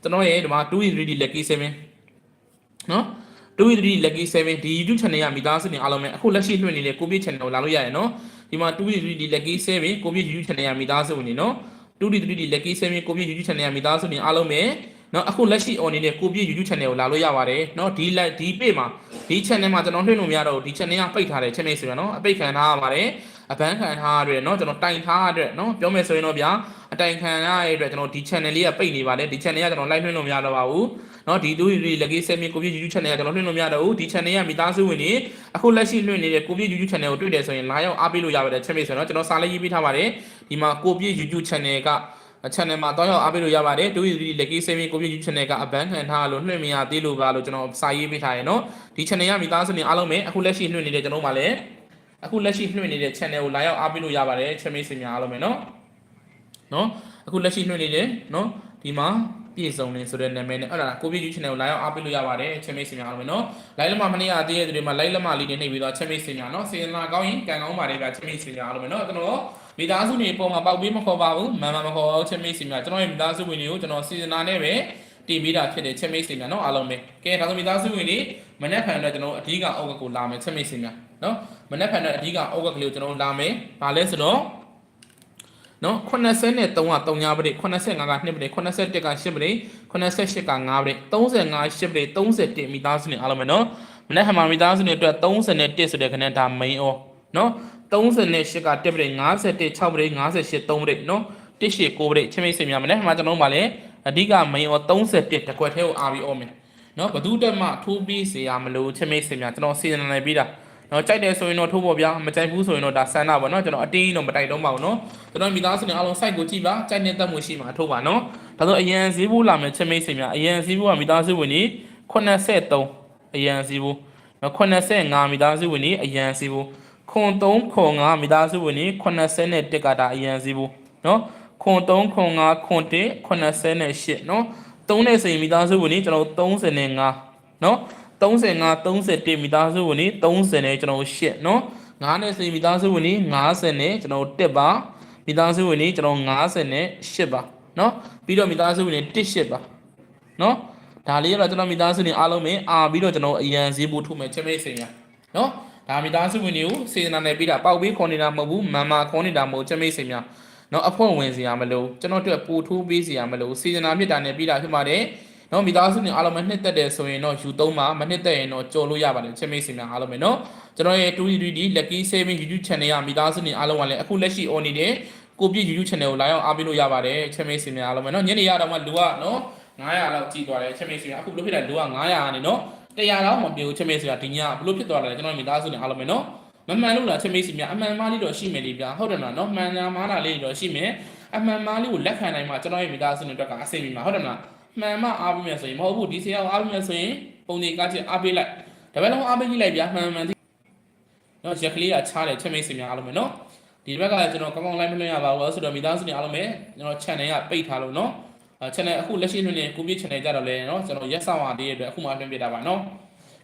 ကျွန်တော်ရဲ့ဒီမှာ 2E3D Lucky 7နော် 2E3D Lucky 7ဒီ YouTube channel ကမိသားစုနေအားလုံးပဲအခုလက်ရှိလွှင့်နေတဲ့ကိုပြည့် channel ကိုလာလို့ရရနော်ဒီမှာ 2E3D Lucky 7ကိုပြည့် YouTube channel ကမိသားစုနေနော် 2D3D Lucky 7ကိုပြည့် YouTube channel ကမိသားစုနေအားလုံးပဲနော်အခုလက်ရှိ on နေတဲ့ကိုပြည့် YouTube channel ကိုလာလို့ရပါတယ်နော်ဒီ like ဒီ page မှာဒီ channel မှာကျွန်တော်လွှင့်လို့မရတော့ဘူးဒီ channel ကပိတ်ထားတယ် channel ဆိုရနော်အပိတ်ခံထားရပါတယ် အပန်းခံထားရတဲ့เนาะကျွန်တော်တိုင်ထားရတဲ့เนาะပြောမယ်ဆိုရင်တော့ဗျာအတိုင်ခံရတဲ့အတွက်ကျွန်တော်ဒီ channel လေးကပိတ်နေပါတယ်ဒီ channel ကကျွန်တော် live လွှင့်လို့မရတော့ပါဘူးเนาะဒီတူဒီလက်ကြီးဆယ်မီကိုပြည့် YouTube channel ကကျွန်တော်လွှင့်လို့မရတော့ဘူးဒီ channel ကမိသားစုဝင်တွေအခုလက်ရှိလွှင့်နေတဲ့ကိုပြည့် YouTube channel ကိုတွေ့တယ်ဆိုရင်လာရောက်အားပေးလို့ရပါတယ်ချက်မိတ်ဆိုတော့ကျွန်တော်စာလေးရေးပေးထားပါတယ်ဒီမှာကိုပြည့် YouTube channel က channel မှာတော့ရောက်အားပေးလို့ရပါတယ်တူဒီလက်ကြီးဆယ်မီကိုပြည့် YouTube channel ကအဘန်းခံထားလို့လွှင့်မရသေးလို့ပါလို့ကျွန်တော်စာရေးပေးထားရယ်เนาะဒီ channel ကမိသားစုဝင်အားလုံးပဲအခုလက်ရှိလွှင့်နေတဲ့ကျွန်တော်မှလည်း အခုလက်ရှိလွှင့်နေတဲ့ channel ကိုလာရောက်အားပေးလို့ရပါတယ်ချက်မေးစင်များအားလုံးပဲเนาะเนาะအခုလက်ရှိလွှင့်နေတယ်เนาะဒီမှာပြည့်စုံနေဆိုတဲ့နာမည်နဲ့အဲ့ဒါကိုပြည့် YouTube channel ကိုလာရောက်အားပေးလို့ရပါတယ်ချက်မေးစင်များအားလုံးပဲเนาะ live လက်မမနေ့ကတည်းကတွေမှာ live လက်မလေးတွေနှိပ်ပြီးတော့ချက်မေးစင်များเนาะစေနာကောင်းရင်ကံကောင်းပါတယ်ဗျချက်မေးစင်များအားလုံးပဲเนาะကျွန်တော်မိသားစုတွေပုံမှာပေါက်ပေးမခေါ်ပါဘူးမန်မမခေါ်ချက်မေးစင်များကျွန်တော်ရဲ့မိသားစုဝင်တွေကိုကျွန်တော်စီစဉ်တာနဲ့ပဲတင်ပေးတာဖြစ်တဲ့ချက်မိတ်စင်များเนาะအားလုံးပဲကဲဒါဆိုမိသားစုဝင်တွေမနေ့ဖန်တော့ကျွန်တော်အဓိကအုတ်ကကိုလာမယ်ချက်မိတ်စင်များเนาะ မနေ့ဖန်တော့အဓိကအုတ်ကကလေးကိုကျွန်တော်လာမယ်ဘာလဲဆိုတော့နော်83နဲ့3က3ညာပရိ85က2ပရိ81က8ပရိ88က5ပရိ35 8ပရိ31မိသားစုနေအားလုံးပဲနော်မနေ့ကမှမိသားစုနေအတွက်31ဆိုတဲ့ခနဲ့ဒါ main ဩနော်38က1ပရိ51 6ပရိ58 3ပရိနော်18 9ပရိချင်းမိတ်ဆွေများမနေ့ကမှကျွန်တော်တို့ပါလေအဓိက main ဩ31တကွက်ထဲကိုအားပြီးဩမယ်နော်ဘဒုတက်မှထိုးပြီးစေရမလို့ချင်းမိတ်ဆွေများကျွန်တော်စီစဉ်နေပြီးတာ နော်ကြိုက်တယ်ဆိုရင်တော့ထိုးဖို့ဗျာမကြိုက်ဘူးဆိုရင်တော့ဒါဆန္ဒပေါ့နော်ကျွန်တော်အတင်းတော့မတိုက်တော့ပါဘူးနော်ကျွန်တော်မိသားစုနဲ့အားလုံး site ကိုကြည့်ပါကြိုက်တဲ့တက်မှုရှိမှာထိုးပါနော်ဒါဆိုအရန်စည်းဘူးလာမယ်ချက်မိတ်ဆွေများအရန်စည်းဘူးကမိသားစုဝင်ကြီး83အရန်စည်းဘူးနော်85မိသားစုဝင်ကြီးအရန်စည်းဘူးခွန်3ခွန်5မိသားစုဝင်ကြီး81ကဒါအရန်စည်းဘူးနော်ခွန်3ခွန်5ခွန်1 88နော်3နဲ့စိန်မိသားစုဝင်ကြီးကျွန်တော်35နော် 35 31မိသားစုဝင်နေ30နဲ့ကျွန်တော်8เนาะ9နဲ့စိမိသားစုဝင်နေ50နဲ့ကျွန်တော်1ပါမိသားစုဝင်နေကျွန်တော်50နဲ့8ပါเนาะပြီးတော့မိသားစုဝင်နေ18ပါเนาะ ဒါလေးကတော့ကျွန်တော်မိသားစုတွေအားလုံးပဲအာပြီးတော့ကျွန်တော်အရန်ဈေးပို့ထုတ်မယ်ချက်မိတ်စင်ညာနော်ဒါမိသားစုဝင်တွေကိုစေတနာနဲ့ပြီးတာပေါက်ပေးခေါ်နေတာမဟုတ်ဘူးမန်မာခေါ်နေတာမဟုတ်ချက်မိတ်စင်ညာနော်အဖွဲ့ဝင်စီရမလို့ကျွန်တော်တို့ပို့ထိုးပေးစီရမလို့စေတနာမြစ်တာနဲ့ပြီးတာဖြစ်ပါတယ် နော်မိသားစုတွေအားလုံးပဲနှစ်သက်တယ်ဆိုရင်တော့ယူသုံးပါမနှစ်သက်ရင်တော့ကြော်လို့ရပါတယ်ချက်မိတ်စင်များအားလုံးပဲနော်ကျွန်တော်ရဲ့ 2D Lucky Saving YouTube Channel ကမိသားစုတွေအားလုံးကလည်းအခုလက်ရှိ on နေတဲ့ကိုပြည့် YouTube Channel ကိုလာအောင်အားပေးလို့ရပါတယ်ချက်မိတ်စင်များအားလုံးပဲနော်ညနေရတော့မှလူကနော်900လောက်ကြည့်သွားတယ်ချက်မိတ်စင်အခုဘလို့ဖြစ်လဲလူက900ကနေနော်100လောက်မပြေဘူးချက်မိတ်စင်ကဒီညဘလို့ဖြစ်သွားတယ်ကျွန်တော်မိသားစုတွေအားလုံးပဲနော်မမှန်လို့လားချက်မိတ်စင်များအမှန်မားလေးတော့ရှိမယ်လေဗျာဟုတ်တယ်မလားနော်မှန်ညာမားတာလေးတော့ရှိမယ်အမှန်မားလေးကိုလက်ခံနိုင်မှကျွန်တော်ရဲ့မိသားစုတွေအတွက်ကအဆင်ပြေမှာဟုတ်တယ်မလား မှန်မှအားပေးမယ်ဆိုရင်မဟုတ်ဘူးဒီဆရာကိုအားပေးမယ်ဆိုရင်ပုံတွေကားချက်အားပေးလိုက်ဒါပဲလုံးအားပေးကြည့်လိုက်ဗျာမှန်မှန်နော်ရက်ကလေးကချားတယ်ချက်မိတ်စင်များအားလုံးပဲနော်ဒီဘက်ကလည်းကျွန်တော်ကောင်းကောင်းလိုက်မလွှင့်ရပါဘူးဆိုတော့မိသားစုတွေအားလုံးပဲကျွန်တော် channel ကပိတ်ထားလို့နော်အဲ channel အခုလက်ရှိလွှင့်နေကိုပြည့် channel ကြတော့လဲနော်ကျွန်တော်ရက်ဆောင်ရသေးတဲ့အတွက်အခုမှလွှင့်ပြတာပါနော်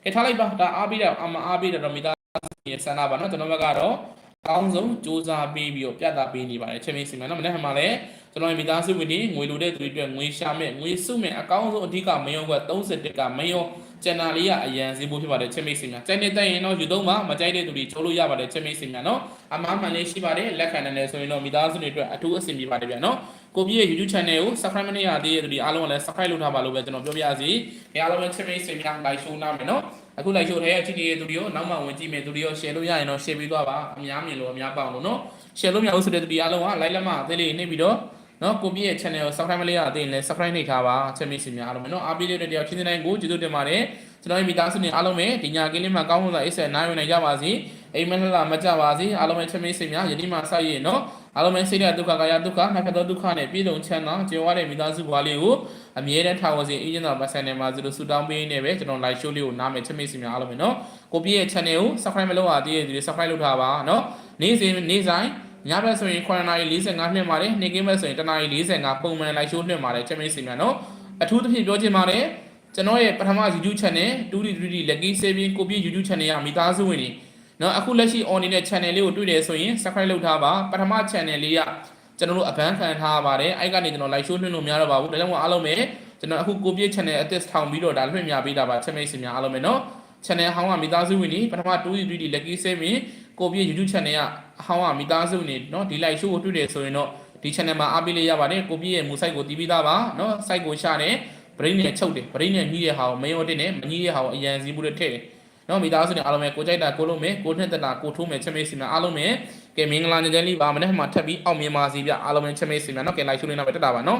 ကဲထားလိုက်ပါဒါအားပေးတာအမအားပေးတာတော့မိသားစုရဲ့ဆန္ဒပါနော်ကျွန်တော်ဘက်ကတော့အ ကောင်းဆုံးစူးစမ်းပေးပြီးတော့ပြသပေးနေပါတယ်ချက်မိတ်စီမံနော်မနေ့ကမှလည်းကျွန်တော်မိသားစုဝင်တွေငွေလိုတဲ့သူတွေအတွက်ငွေရှာမဲ့ငွေစုမဲ့အကောင်းဆုံးအဓိကမယုံက31ကမယုံကျန်တာလေးကအရန်စီးဖို့ဖြစ်ပါတယ်ချက်မိတ်စီမံကြိုက်နေတဲ့ရင်တော့ယူသုံးပါမကြိုက်တဲ့သူတွေချိုးလို့ရပါတယ်ချက်မိတ်စီမံနော်အမားမှန်လေးရှိပါတယ်လက်ခံနိုင်တယ်ဆိုရင်တော့မိသားစုတွေအတွက်အထူးအဆင်ပြေပါတယ်ဗျာနော်ကိုပြည့်ရဲ့ YouTube channel ကို subscribe မလုပ်ရသေးတဲ့သူတွေအားလုံးကလည်း subscribe လုပ်ထားပါလို့ပဲကျွန်တော်ပြောပြရစီ။ဒီအားလုံးပဲချက်မိတ်စီမံ like show နားမယ်နော်။ အခု like show ထဲအကြည့်နေတဲ့သူတွေကိုနောက်မှဝင်ကြည့်မယ်သူတွေရော share လို့ရရင်တော့ share ပေးသွားပါအများမြင်လို့အများပေါအောင်လို့နော်။ share လို့မရဘူးဆိုတဲ့သူတွေအားလုံးက like လက်မအသေးလေးနှိပ်ပြီးတော့နော်ကိုပြည့်ရဲ့ channel ကို subscribe မလုပ်ရသေးရင်လည်း subscribe နှိပ်ထားပါချက်မိတ်စီမံအားလုံးပဲနော်အားပေးတဲ့တရားချင်းတိုင်းကိုကျေးဇူးတင်ပါတယ်ကျွန်တော်ရဲ့မိသားစုတွေအားလုံးပဲဒီညကင်းလေးမှာကောင်းမွန်စွာအိတ်ဆက်နိုင်ဝင်နိုင်ကြပါစေအိမ်မက်လှမကြပါစေအားလုံးပဲချက်မိတ်စီမံယနေ့မှစရည်နော် အားလုံးပဲစိတ်ရဒုက္ခကာယဒုက္ခနှစ်ဖက်သောဒုက္ခနဲ့ပြည်စုံချမ်းသာကျေဝါတဲ့မိသားစုဘဝလေးကိုအမြဲတမ်းထားဝစီအေးချမ်းသာပတ်ဆိုင်နေမှာဆိုလို့ဆုတောင်းပေးနေပဲကျွန်တော် live show လေးကိုနားမယ်ချက်မိတ်စီမံအားလုံးပဲနော်ကိုပြည့်ရဲ့ channel ကို subscribe မလုပ်ရသေးတဲ့သူတွေ subscribe လုပ်ထားပါနော်နေ့စဉ်နေ့ဆိုင်ညဘက်ဆိုရင်9:45နှစ်ပါတယ်နေ့ကင်းဘက်ဆိုရင်10:45ပုံမှန် live show နှစ်ပါတယ်ချက်မိတ်စီမံနော်အထူးသဖြင့်ပြောချင်ပါတယ်ကျွန်တော်ရဲ့ပထမ YouTube channel 2D 3D Lucky Saving ကိုပြည့် YouTube channel ကမိသားစုဝင်တွေ နော်အခုလက်ရှိ on နေတဲ့ channel လေးကိုတွေ့တယ်ဆိုရင် subscribe လုပ်ထားပါပထမ channel လေးကကျွန်တော်တို့အပန်းခံထားပါတယ်အဲ့ကနေကျွန်တော် live show လွှင့်လို့မရတော့ပါဘူးဒါကြောင့်မို့အားလုံးပဲကျွန်တော်အခုကိုပြည့် channel အသစ်ထောင်ပြီးတော့ဒါလွှင့်ပြပေးတာပါချက်မိတ်စင်များအားလုံးပဲနော် channel ဟောင်းကမိသားစုဝင်တွေပထမ 2D 3D Lucky Saving ကိုပြည့် YouTube channel ကအဟောင်းကမိသားစုဝင်တွေနော်ဒီ live show ကိုတွေ့တယ်ဆိုရင်တော့ဒီ channel မှာအားပေးလို့ရပါတယ်ကိုပြည့်ရဲ့မူ site ကိုတီးပြီးသားပါနော် site ကိုရှာတယ် brain နဲ့ချုပ်တယ် brain နဲ့ညှိတဲ့ဟာကိုမယုံတင်နဲ့မညှိတဲ့ဟာကိုအရန်စီးမှုတွေထည့်တယ် နော်မိသားစုတွေအားလုံးပဲကိုကြိုက်တာကိုလုံးမယ်ကိုနှစ်သက်တာကိုထိုးမယ်ချက်မေးစီမံအားလုံးပဲကဲမင်္ဂလာညချမ်းလေးပါမနေ့ကမှထပ်ပြီးအောင်မြင်ပါစီဗျအားလုံးပဲချက်မေးစီမံနော်ကဲလိုက်ရှုနေတော့ပဲတက်တာပါနော်